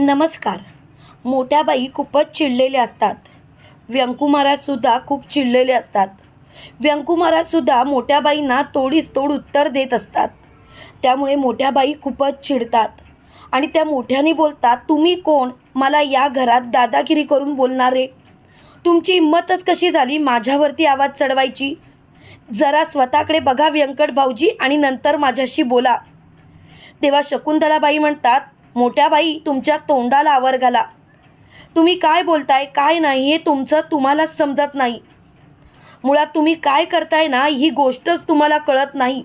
नमस्कार. मोठ्या बाई खूपच चिडलेल्या असतात. व्यंकू महाराजसुद्धा खूप चिडलेले असतात. व्यंकू महाराजसुद्धा मोठ्या बाईंना तोडीस तोड उत्तर देत असतात. त्यामुळे मोठ्या बाई खूपच चिडतात. आणि त्या मोठ्याने बोलतात तुम्ही कोण? मला या घरात दादागिरी करून बोलणारे तुमची हिंमतच कशी झाली माझ्यावरती आवाज चढवायची? जरा स्वतःकडे बघा व्यंकट भाऊजी आणि नंतर माझ्याशी बोला. तेव्हा शकुंतलाबाई म्हणतात मोठ्या बाई तुमच्या तोंडाला आवर घाला. तुम्ही काय बोलताय काय नाही हे तुमचं तुम्हालाच समजत नाही. मुळात तुम्ही काय करताय ना ही गोष्टच तुम्हाला कळत नाही.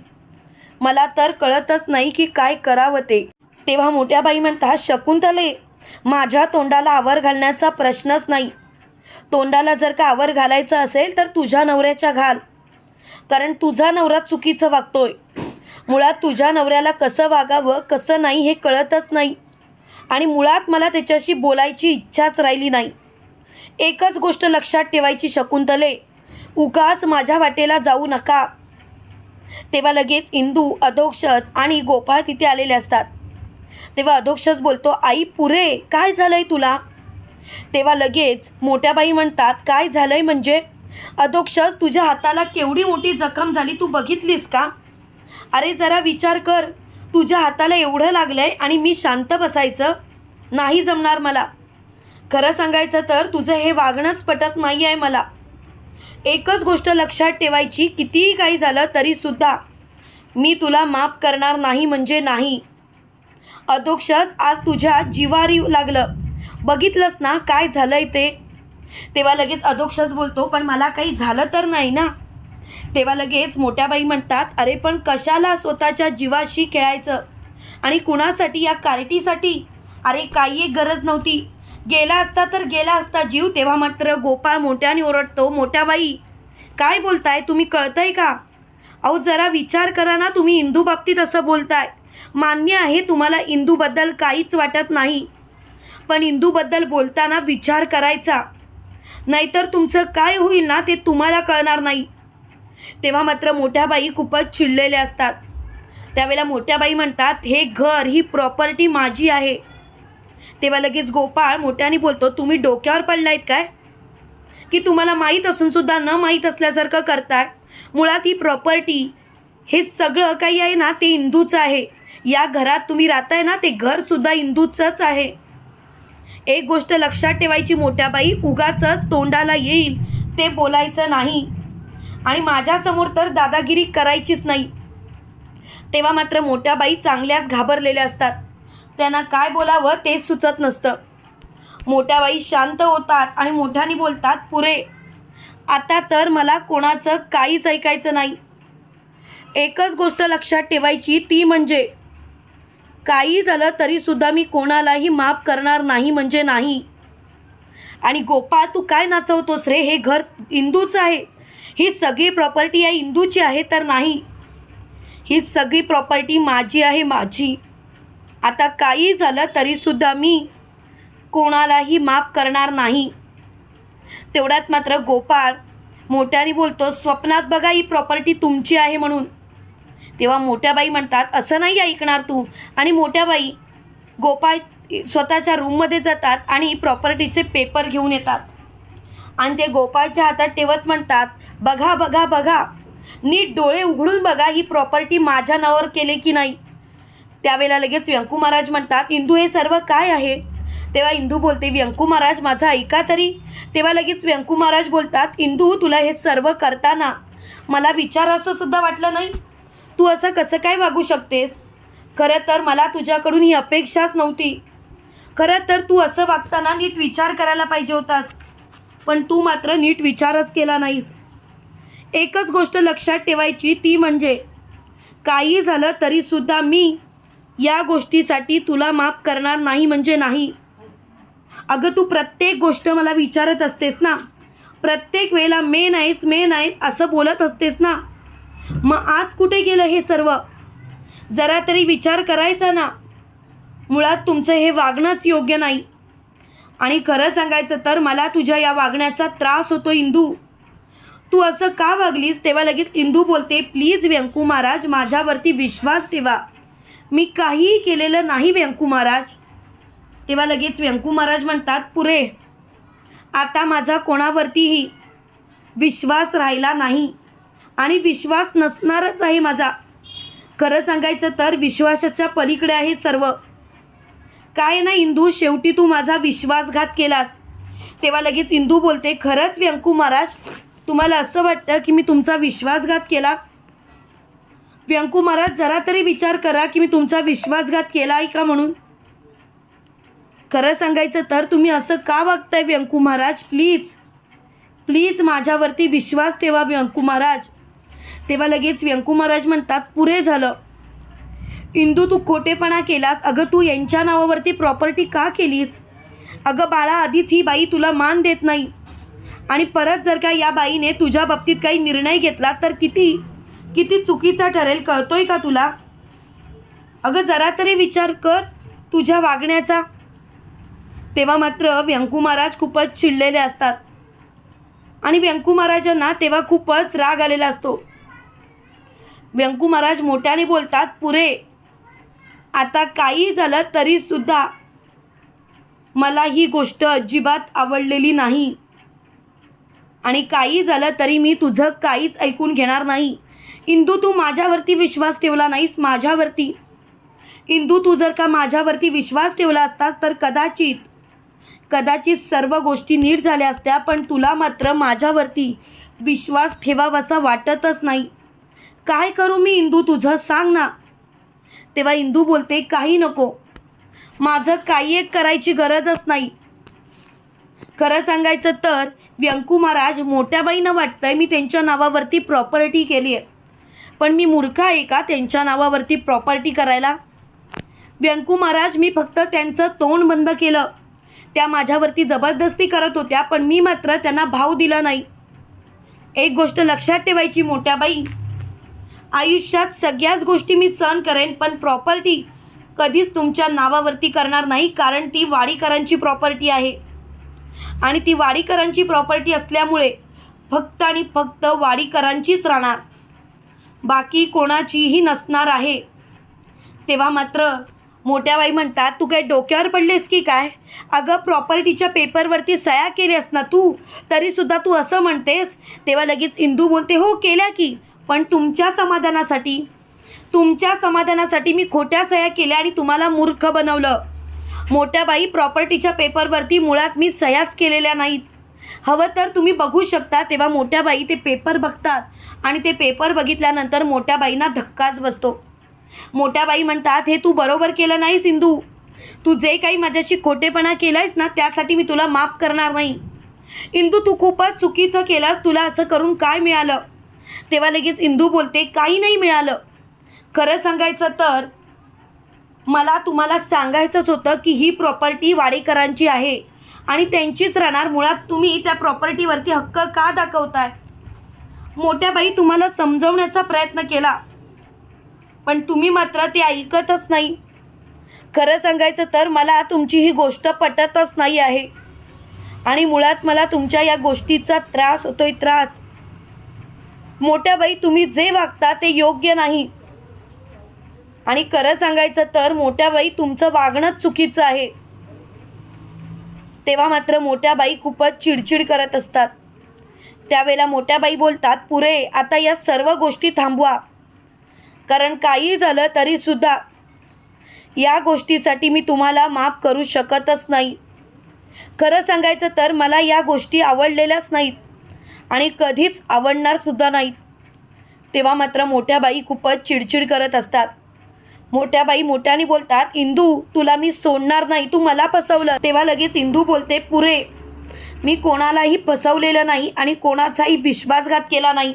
मला तर कळतच नाही की काय करावं ते. तेव्हा मोठ्या बाई म्हणतात शकुंतले माझ्या तोंडाला आवर घालण्याचा प्रश्नच नाही. तोंडाला जर का आवर घालायचं असेल तर तुझ्या नवऱ्याच्या घाल. कारण तुझा नवरा चुकीचं वागतोय. मुळात तुझ्या नवऱ्याला कसं वागावं कसं नाही हे कळतच नाही. आणि मुळात मला त्याच्याशी बोलायची इच्छाच राहिली नाही. एकच गोष्ट लक्षात ठेवायची शकुंतले उगाच माझ्या वाटेला जाऊ नका. तेव्हा लगेच इंदू अधोक्षज आणि गोपाळ तिथे आलेले असतात. तेव्हा अधोक्षज बोलतो आई पुरे काय झालंय तुला? तेव्हा लगेच मोठ्या बाई म्हणतात काय झालंय म्हणजे? अधोक्षज तुझ्या हाताला केवढी मोठी जखम झाली तू बघितलीस का? अरे जरा विचार कर. तुझ्या हाताला एवढं लागलंय आणि मी शांत बसायचं नाही जमणार मला. खरं सांगायचं तर तुझं हे वागणंच पटत नाही आहे मला. एकच गोष्ट लक्षात ठेवायची कितीही काही झालं तरीसुद्धा मी तुला माफ करणार नाही म्हणजे नाही. अधोक्षच आज तुझ्या जिवारी लागलं. बघितलंस ना काय झालंय ते? तेव्हा लगेच अधोक्षच बोलतो पण मला काही झालं तर नाही ना? तेव्हा लगेच मोठ्या बाई म्हणतात अरे पण कशाला स्वतःच्या जीवाशी खेळायचं? आणि कुणासाठी या कार्टीसाठी? अरे काही एक गरज नव्हती. गेला असता तर गेला असता जीव तेव्हा मात्र गोपाळ मोठ्याने ओरडतो मोठ्या बाई काय बोलताय? तुम्ही कळतंय का? अहो जरा विचार करा ना तुम्ही हिंदू बाबतीत असं बोलताय. मान्य आहे तुम्हाला इंदूबद्दल काहीच वाटत नाही. पण इंदूबद्दल बोलताना विचार करायचा. नाहीतर तुमचं काय होईल ना ते तुम्हाला कळणार नाही. तेव्हा मात्र मोठ्या बाई खूपच चिडलेल्या असतात. त्यावेळेला मोठ्या बाई म्हणतात हे घर ही प्रॉपर्टी माझी आहे. तेव्हा लगेच गोपाळ मोठ्याने बोलतो तुम्ही डोक्यावर पडलायत काय? की तुम्हाला माहीत असूनसुद्धा न माहीत असल्यासारखं करताय? मुळात ही प्रॉपर्टी हे सगळं काही आहे ना ते इंदूचं आहे. या घरात तुम्ही राहताय ना ते घरसुद्धा इंदूचंच आहे. एक गोष्ट लक्षात ठेवायची मोठ्या बाई उगाचच तोंडाला येईल ते बोलायचं नाही. आणि माझ्यासमोर तर दादागिरी करायचीच नाही. तेव्हा मात्र मोठ्या बाई चांगल्याच घाबरलेल्या असतात. त्यांना काय बोलावं तेच सुचत नसतं. मोठ्या बाई शांत होतात आणि मोठ्याने बोलतात पुरे आता तर मला कोणाचं काहीच ऐकायचं नाही. एकच गोष्ट लक्षात ठेवायची ती म्हणजे काही झालं तरीसुद्धा मी कोणालाही माफ करणार नाही म्हणजे नाही. आणि गोपाळ तू काय नाचवतोस रे? हे घर इंदूचं आहे. ही सगळी प्रॉपर्टी या इंदूची आहे तर नाही. ही सगळी प्रॉपर्टी माझी आहे माझी. आता काही झालं तरीसुद्धा मी कोणालाही माफ करणार नाही. तेवढ्यात मात्र गोपाळ मोठ्याने बोलतो स्वप्नात बघा ही प्रॉपर्टी तुमची आहे म्हणून. तेव्हा मोठ्या बाई म्हणतात असं नाही ऐकणार तू. आणि मोठ्या बाई गोपाळ स्वतःच्या रूममध्ये जातात आणि प्रॉपर्टीचे पेपर घेऊन येतात. आणि ते गोपाळच्या हातात ठेवत म्हणतात बघा बघा बघा. नीट डोळे उघडून बघा ही प्रॉपर्टी माझ्या नावावर केले की नाही. त्यावेळेला लगेच व्यंकू महाराज म्हणतात इंदू हे सर्व काय आहे? तेव्हा इंदू बोलते व्यंकू महाराज माझं ऐका तरी. तेव्हा लगेच व्यंकू महाराज बोलतात इंदू तुला हे सर्व करताना मला विचार असं सुद्धा वाटलं नाही. तू असं कसं काय वागू शकतेस? खरं तर मला तुझ्याकडून ही अपेक्षाच नव्हती. खरं तर तू असं वागताना नीट विचार करायला पाहिजे होतास. पण तू मात्र नीट विचारच केला नाहीस. एकच गोष्ट लक्षात ठेवायची ती म्हणजे काही झालं तरीसुद्धा मी या गोष्टीसाठी तुला माफ करणार नाही म्हणजे नाही. अगं तू प्रत्येक गोष्ट मला विचारत असतेस ना. प्रत्येक वेळेला मे नाहीस मे नाही असं बोलत असतेस ना. मग आज कुठे गेलं हे सर्व? जरा तरी विचार करायचा ना. मुळात तुमचं हे वागणंच योग्य नाही. आणि खरं सांगायचं तर मला तुझ्या या वागण्याचा त्रास होतो इंदू. तू असं का वागलीस? तेव्हा लगेच इंदू बोलते प्लीज व्यंकू महाराज माझ्यावरती विश्वास ठेवा. मी काहीही केलेलं नाही व्यंकू महाराज. तेव्हा लगेच व्यंकू महाराज म्हणतात पुरे आता माझा कोणावरतीही विश्वास राहिला नाही आणि विश्वास नसणारच आहे माझा. खरं सांगायचं तर विश्वासाच्या पलीकडे आहे सर्व. काय ना इंदू शेवटी तू माझा विश्वासघात केलास. तेव्हा लगेच इंदू बोलते खरंच व्यंकू महाराज तुम्हाला असं वाटतं की मी तुमचा विश्वासघात केला? व्यंकू महाराज जरा तरी विचार करा की मी तुमचा विश्वासघात केला आहे का म्हणून? खरं सांगायचं तर तुम्ही असं का वागताय व्यंकू महाराज? प्लीज. प्लीज माझ्यावरती विश्वास ठेवा व्यंकू महाराज. तेव्हा लगेच व्यंकू महाराज म्हणतात पुरे झालं. इंदू तू खोटेपणा केलास. अगं तू यांच्या नावावरती प्रॉपर्टी का केलीस? अगं बाळा आधीच ही बाई तुला मान देत नाही. आणि परत जर का या बाईने तुझ्या बाबतीत काही निर्णय घेतला तर किती किती चुकीचा ठरेल कळतोय का तुला? अगं जरा तरी विचार कर तुझ्या वागण्याचा. तेव्हा मात्र व्यंकू महाराज खूपच चिडलेले असतात. आणि व्यंकू महाराजांना तेव्हा खूपच राग आलेला असतो. व्यंकू महाराज मोठ्याने बोलतात पुरे आता काही झालं तरीसुद्धा मला ही गोष्ट अजिबात आवडलेली नाही. आणि काही झालं तरी मी तुझं काहीच ऐकून घेणार नाही. इंदू तू माझ्यावरती विश्वास ठेवला नाहीस माझ्यावरती. इंदू तू जर का माझ्यावरती विश्वास ठेवला असतास तर कदाचित कदाचित सर्व गोष्टी नीट झाल्या असत्या पण तुला मात्र माझ्यावरती विश्वास ठेवावासा वाटतच नाही. काय करू मी इंदू तुझं सांग ना. तेव्हा इंदू बोलते काही नको. माझं काही एक करायची गरजच नाही. खरं सांगायचं तर व्यंकू महाराज मोठ्याबाईनं वाटतंय मी त्यांच्या नावावरती प्रॉपर्टी केली आहे पण मी मूर्ख आहे का त्यांच्या नावावरती प्रॉपर्टी करायला? व्यंकू महाराज मी फक्त त्यांचं तोंड बंद केलं. त्या माझ्यावरती जबरदस्ती करत होत्या पण मी मात्र त्यांना भाव दिला नाही. एक गोष्ट लक्षात ठेवायची मोठ्या बाई आयुष्यात सगळ्याच गोष्टी मी सहन करेन पण प्रॉपर्टी कधीच तुमच्या नावावरती करणार नाही कारण ती वाडीकरांची प्रॉपर्टी आहे. आणि ती वाडीकरांची प्रॉपर्टी असल्यामुळे फक्त आणि फक्त वाडीकरांचीच राहणार. बाकी कोणाचीही नसणार आहे. तेव्हा मात्र मोठ्या बाई म्हणतात तू काय डोक्यावर पडलेस की काय? अगं प्रॉपर्टीच्या पेपरवरती सह्या केल्यास ना तू? तरीसुद्धा तू असं म्हणतेस? तेव्हा लगेच इंदू बोलते हो केल्या की. पण तुमच्या समाधानासाठी तुमच्या समाधानासाठी मी खोट्या सह्या केल्या आणि तुम्हाला मूर्ख बनवलं. मोठ्या बाई प्रॉपर्टीच्या पेपरवरती मुळात मी सह्याच केलेल्या नाहीत. हवं तर तुम्ही बघू शकता तेव्हा मोठ्या बाई ते पेपर बघतात आणि ते पेपर बघितल्यानंतर मोठ्याबाईंना धक्काच बसतो. मोठ्या बाई म्हणतात हे तू बरोबर केलं नाही सिंधू. तू जे काही माझ्याशी खोटेपणा केलायस ना त्यासाठी मी तुला माफ करणार नाही. इंदू तू खूपच चुकीचं केलास तुला असं करून काय मिळालं? तेव्हा लगेच इंदू बोलते काही नाही मिळालं. खरं सांगायचं तर मला तुम्हाला सांगायचंच होतं की ही प्रॉपर्टी वाडेकरांची आहे. आणि त्यांचीच राहणार. मुळात तुम्ही त्या प्रॉपर्टीवरती हक्क का दाखवताय? मोठ्या बाई तुम्हाला समजवण्याचा प्रयत्न केला. पण तुम्ही मात्र ते ऐकतच नाही. खरं सांगायचं तर मला तुमची ही गोष्ट पटतच नाही आहे. आणि मुळात मला तुमच्या या गोष्टीचा त्रास होतोय त्रास. मोठ्या बाई तुम्ही जे वागता ते योग्य नाही. आणि खरं सांगायचं तर मोठ्या बाई तुमचं वागणंच चुकीचं आहे. तेव्हा मात्र मोठ्या बाई खूपच चिडचिड करत असतात. त्यावेळेला मोठ्या बाई बोलतात पुरे आता या सर्व गोष्टी थांबवा. कारण काही झालं तरीसुद्धा या गोष्टीसाठी मी तुम्हाला माफ करू शकतच नाही. खरं सांगायचं तर मला या गोष्टी आवडलेल्याच नाहीत आणि कधीच आवडणारसुद्धा नाहीत. तेव्हा मात्र मोठ्या बाई खूपच चिडचिड करत असतात. मोठ्या बाई मोठ्याने बोलतात इंदू तुला मी सोडणार नाही तू मला फसवलं. तेव्हा लगेच इंदू बोलते पुरे मी कोणालाही फसवलेलं नाही आणि कोणाचाही विश्वासघात केला नाही.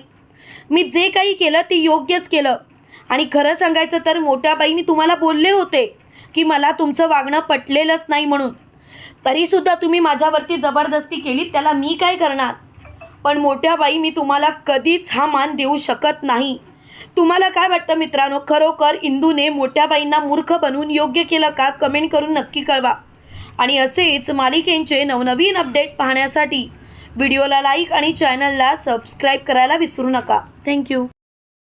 मी जे काही केलं ते योग्यच केलं. आणि खरं सांगायचं तर मोठ्या बाईंनी तुम्हाला बोलले होते की मला तुमचं वागणं पटलेलंच नाही म्हणून. तरीसुद्धा तुम्ही माझ्यावरती जबरदस्ती केली त्याला मी काय करणार? पण मोठ्या बाई मी तुम्हाला कधीच हा मान देऊ शकत नाही. तुम्हाला काय वाटतं मित्रांनो? खरोखर इंदूने मोठ्याबाईंना मूर्ख बनवून योग्य केलं का? कमेंट करून नक्की कळवा. आणि असेच मालिकेंचे नवनवीन अपडेट पाहण्यासाठी व्हिडिओला लाईक आणि चॅनलला सबस्क्राईब करायला विसरू नका. थँक्यू.